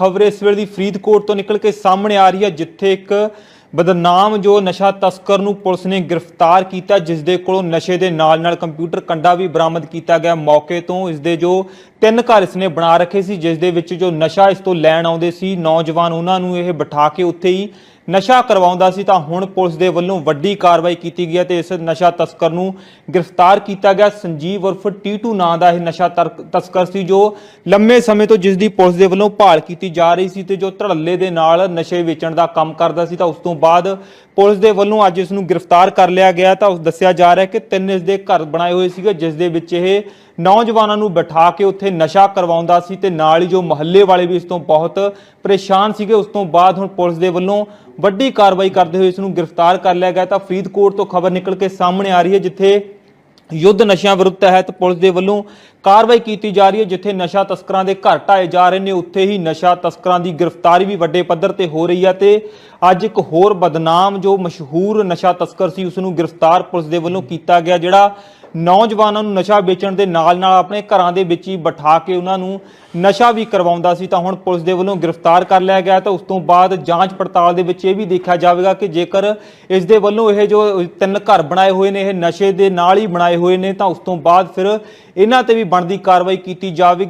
ਖਬਰ ਇਸ ਵੇਲੇ ਦੀ ਫਰੀਦਕੋਟ ਤੋਂ ਨਿਕਲ ਕੇ ਸਾਹਮਣੇ ਆ ਰਹੀ ਹੈ, ਜਿੱਥੇ ਇੱਕ ਬਦਨਾਮ ਜੋ ਨਸ਼ਾ ਤਸਕਰ ਨੂੰ ਪੁਲਿਸ ਨੇ ਗ੍ਰਿਫਤਾਰ ਕੀਤਾ ਜਿਸ ਦੇ ਕੋਲੋਂ ਨਸ਼ੇ ਦੇ ਨਾਲ-ਨਾਲ ਕੰਪਿਊਟਰ ਕੰਡਾ ਵੀ ਬਰਾਮਦ ਕੀਤਾ ਗਿਆ। ਮੌਕੇ ਤੋਂ ਇਸ ਦੇ ਜੋ ਤਿੰਨ ਘਰ ਇਸਨੇ ਬਣਾ ਰੱਖੇ ਸੀ ਜਿਸ ਦੇ ਵਿੱਚ ਜੋ ਨਸ਼ਾ ਇਸ ਤੋਂ ਲੈਣ ਆਉਂਦੇ ਸੀ, ਨੌਜਵਾਨ ਉਹਨਾਂ ਨੂੰ ਇਹ ਬਿਠਾ ਕੇ ਉੱਥੇ ਹੀ ਨਸ਼ਾ ਕਰਵਾਉਂਦਾ ਸੀ ਤਾਂ ਹੁਣ ਪੁਲਿਸ ਦੇ ਵੱਲੋਂ ਵੱਡੀ ਕਾਰਵਾਈ ਕੀਤੀ ਗਈ ਹੈ ਤੇ ਇਸ ਨਸ਼ਾ ਤਸਕਰ ਨੂੰ ਗ੍ਰਿਫਤਾਰ ਕੀਤਾ ਗਿਆ। ਸੰਜੀਵ ਉਰਫ ਟੀਟੂ ਨਾਂ ਦਾ ਇਹ ਨਸ਼ਾ ਤਰ- ਤਸਕਰ ਸੀ ਜੋ ਲੰਮੇ ਸਮੇਂ ਤੋਂ ਜਿਸ ਦੀ ਪੁਲਿਸ ਦੇ ਵੱਲੋਂ ਭਾਲ ਕੀਤੀ ਜਾ ਰਹੀ ਸੀ ਤੇ ਜੋ ਧੜੱਲੇ ਦੇ ਨਾਲ ਨਸ਼ੇ ਵੇਚਣ ਦਾ ਕੰਮ ਕਰਦਾ ਸੀ ਤਾਂ ਉਸ ਤੋਂ ਬਾਅਦ ਪੁਲਿਸ ਦੇ ਵੱਲੋਂ ਅੱਜ ਇਸ ਨੂੰ ਗ੍ਰਿਫਤਾਰ ਕਰ ਲਿਆ ਗਿਆ ਤਾਂ ਉਸ ਦੱਸਿਆ ਜਾ ਰਿਹਾ ਕਿ ਤਿੰਨ ਇਸ ਦੇ ਘਰ ਬਣਾਏ ਹੋਏ ਸੀਗੇ, ਜਿਸ ਦੇ ਵਿੱਚ ਇਹ ਨੌਜਵਾਨਾਂ ਨੂੰ ਬਿਠਾ ਕੇ ਉੱਥੇ ਨਸ਼ਾ ਕਰਵਾਉਂਦਾ ਸੀ ਤੇ ਨਾਲ ਹੀ ਜੋ ਮਹੱਲੇ ਵਾਲੇ ਵੀ ਇਸ ਤੋਂ ਬਹੁਤ ਪਰੇਸ਼ਾਨ ਸੀਗੇ, ਉਸ ਤੋਂ ਬਾਅਦ ਹੁਣ ਪੁਲਿਸ ਦੇ ਵੱਲੋਂ ਵੱਡੀ ਕਾਰਵਾਈ ਕਰਦੇ ਹੋਏ ਇਸ ਨੂੰ ਗ੍ਰਿਫਤਾਰ ਕਰ ਲਿਆ ਗਿਆ ਤਾਂ ਫਰੀਦਕੋਟ ਤੋਂ ਖਬਰ ਨਿਕਲ ਕੇ ਸਾਹਮਣੇ ਆ ਰਹੀ ਹੈ, ਜਿੱਥੇ ਯੁੱਧ ਨਸ਼ਿਆਂ ਵਿਰੁੱਧ ਤਹਿਤ ਪੁਲਿਸ ਦੇ ਵੱਲੋਂ ਕਾਰਵਾਈ ਕੀਤੀ ਜਾ ਰਹੀ ਹੈ, ਜਿੱਥੇ ਨਸ਼ਾ ਤਸਕਰਾਂ ਦੇ ਘਰ ਢਾਏ ਜਾ ਰਹੇ ਨੇ। ਉੱਥੇ ਹੀ ਨਸ਼ਾ ਤਸਕਰਾਂ ਦੀ ਗ੍ਰਿਫਤਾਰੀ ਵੀ ਵੱਡੇ ਪੱਧਰ ਤੇ ਹੋ ਰਹੀ ਹੈ ਤੇ ਅੱਜ ਇੱਕ ਹੋਰ ਬਦਨਾਮ ਜੋ ਮਸ਼ਹੂਰ ਨਸ਼ਾ ਤਸਕਰ ਸੀ ਉਸ ਨੂੰ ਗ੍ਰਿਫਤਾਰ ਪੁਲਿਸ ਦੇ ਵੱਲੋਂ ਕੀਤਾ ਗਿਆ, ਜਿਹੜਾ ਨੌਜਵਾਨਾਂ ਨੂੰ ਨਸ਼ਾ ਵੇਚਣ ਦੇ ਨਾਲ ਨਾਲ ਆਪਣੇ ਘਰਾਂ ਦੇ ਵਿੱਚ ਹੀ ਬਿਠਾ ਕੇ ਉਹਨਾਂ ਨੂੰ ਨਸ਼ਾ ਵੀ ਕਰਵਾਉਂਦਾ ਸੀ, ਤਾਂ ਹੁਣ ਪੁਲਿਸ ਦੇ ਵੱਲੋਂ ਗ੍ਰਿਫਤਾਰ ਕਰ ਲਿਆ ਗਿਆ ਤਾਂ ਉਸ ਤੋਂ ਬਾਅਦ ਜਾਂਚ ਪੜਤਾਲ ਦੇ ਵਿੱਚ ਇਹ ਵੀ ਦੇਖਿਆ ਜਾਵੇਗਾ ਕਿ ਜੇਕਰ ਇਸ ਦੇ ਵੱਲੋਂ ਇਹ ਜੋ ਤਿੰਨ ਘਰ ਬਣਾਏ ਹੋਏ ਨੇ, ਇਹ ਨਸ਼ੇ ਦੇ ਨਾਲ ਹੀ ਬਣਾਏ ਹੋਏ ਨੇ, ਤਾਂ ਉਸ ਤੋਂ ਬਾਅਦ ਫਿਰ ਇਹਨਾਂ ਤੇ ਵੀ ਬਣਦੀ ਕਾਰਵਾਈ ਕੀਤੀ ਜਾਵੇਗੀ।